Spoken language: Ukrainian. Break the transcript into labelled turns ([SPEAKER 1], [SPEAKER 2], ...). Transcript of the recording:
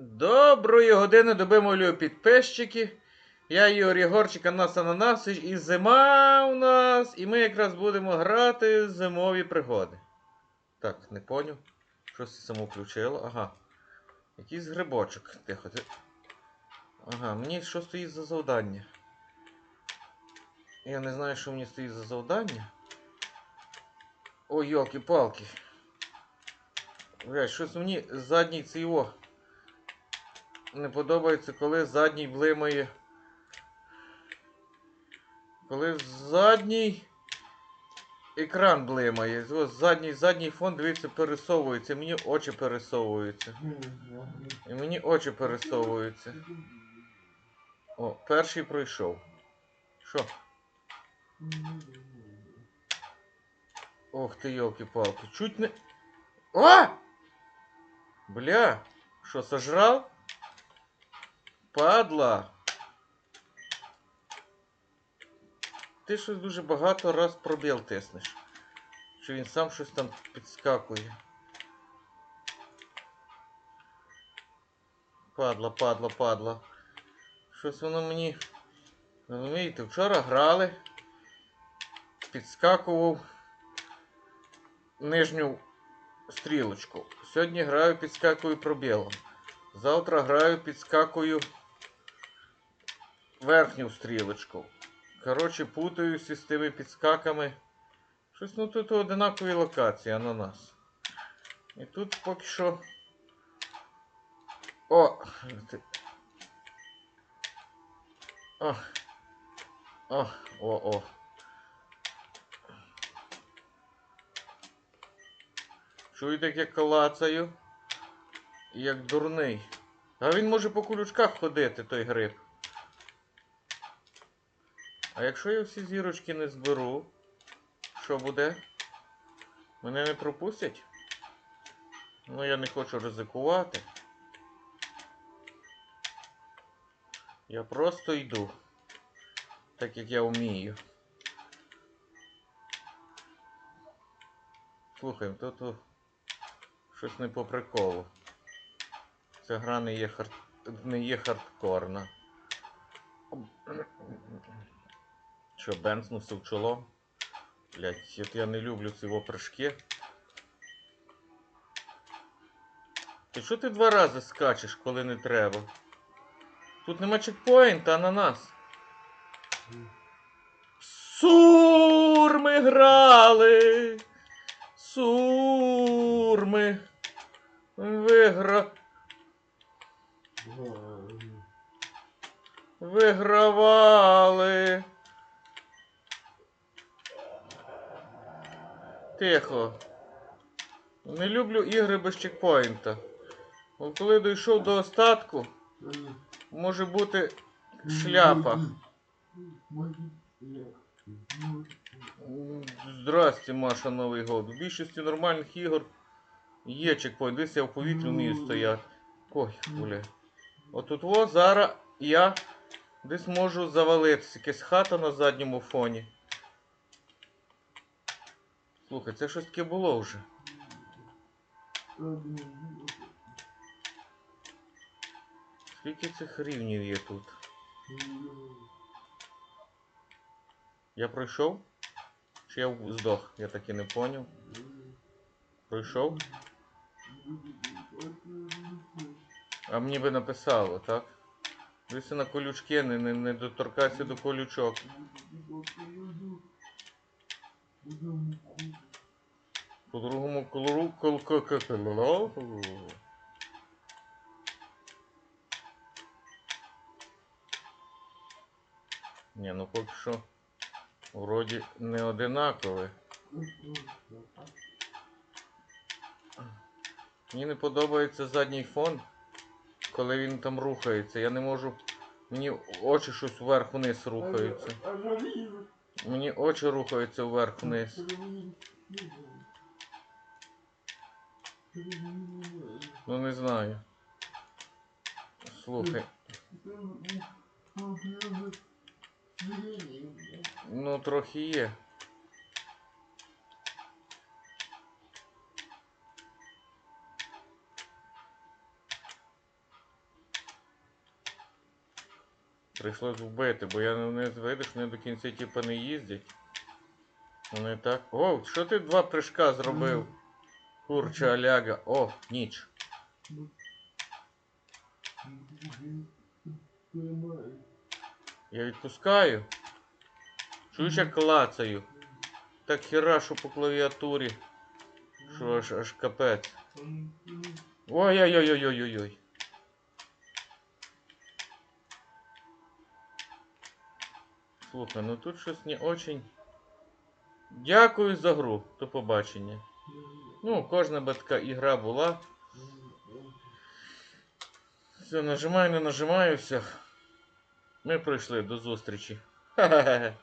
[SPEAKER 1] Доброї години доби молю підписчики. Я Ігор Єгорчик, Анас Ананасович, і зима у нас, і ми якраз будемо грати в зимові пригоди. Так, не поняв. Щось само включило. Ага. Якийсь грибочок. Тихо. ти- Ага, мені що стоїть за завдання? Я не знаю, що мені стоїть за завдання. Ой, йолки-палки. Блядь, щось мені задній цей о. Не подобається, коли задній блимає. Коли задній екран блимає. Ось задній, задній фон, дивіться, пересовується. Мені очі пересовуються. І мені очі пересовуються. О, перший пройшов. Що? Ох ти, йолки-палки. Чуть не. О! Бля! Що, сожрав? Падла! Ти щось дуже багато раз пробіл тиснеш. Що він сам щось там підскакує. Падла, падла, падла. Щось воно мені. Розумієте, вчора грали. Підскакував нижню стрілочку. Сьогодні граю підскакую пробілом. Завтра граю підскакую верхню стрілочку. Коротше, путаюся з тими підскаками. Щось ну тут одинакові локації ананас. І тут поки що. О! О! О! О! Чуєте, як я клацаю? Як дурний. А він може по колючках ходити, той гриб. А якщо я всі зірочки не зберу, що буде? Мене не пропустять? Ну я не хочу ризикувати. Я просто йду. Так як я вмію. Слухай, тут щось не по приколу. Ця гра не є, хар... не є хардкорна. Що, бенснувся в чоло? Блять, я не люблю ці опришки. Ти що ти два рази скачеш, коли не треба? Тут нема чекпоінта на нас. Сурми грали. Сурми. Вигра. Вигравали. Тихо. Не люблю ігри без чекпоінта. Бо коли дійшов до остатку, може бути шляпа. Здрасте, Маша, Новий год. У більшості нормальних ігор є чекпоінт. Десь я в повітрі вмію стояти. Ой, бля. Отут во зараз я десь можу завалитися. Якась хата на задньому фоні. Слухай, це щось таке було вже. Скільки цих рівнів є тут? Я пройшов? Чи я здох? Я так і не поняв. Пройшов? А мені би написало, так? Дивися на колючки, не, не, не доторкайся до колючок. По другому колору кол кол кол кол- Ні, ну поки що вроді не одинакове. Мені не подобається задній фон, коли він там рухається. Я не можу. Мені очі щось вверх-вниз рухаються. Мені очі рухаються вверх-вниз. Ну не знаю. Слухай. Ну, трохи є. Прийшлось вбити, бо я не видиш, вони до кінця типу не їздять. Вони так. О, що ти два прыжка зробив? Курча аляга. О, ніч. Я відпускаю. Чуєш, я клацаю. Так херашу по клавіатурі. Що аж аж капець. Ой-ой-ой-ой-ой-ой. Слухай, ну тут щось не очень. Дякую за гру. До побачення. Ну, кожна би така ігра була. Все, нажимаю, не нажимаю, все. Ми пройшли до зустрічі. Ха-ха-ха.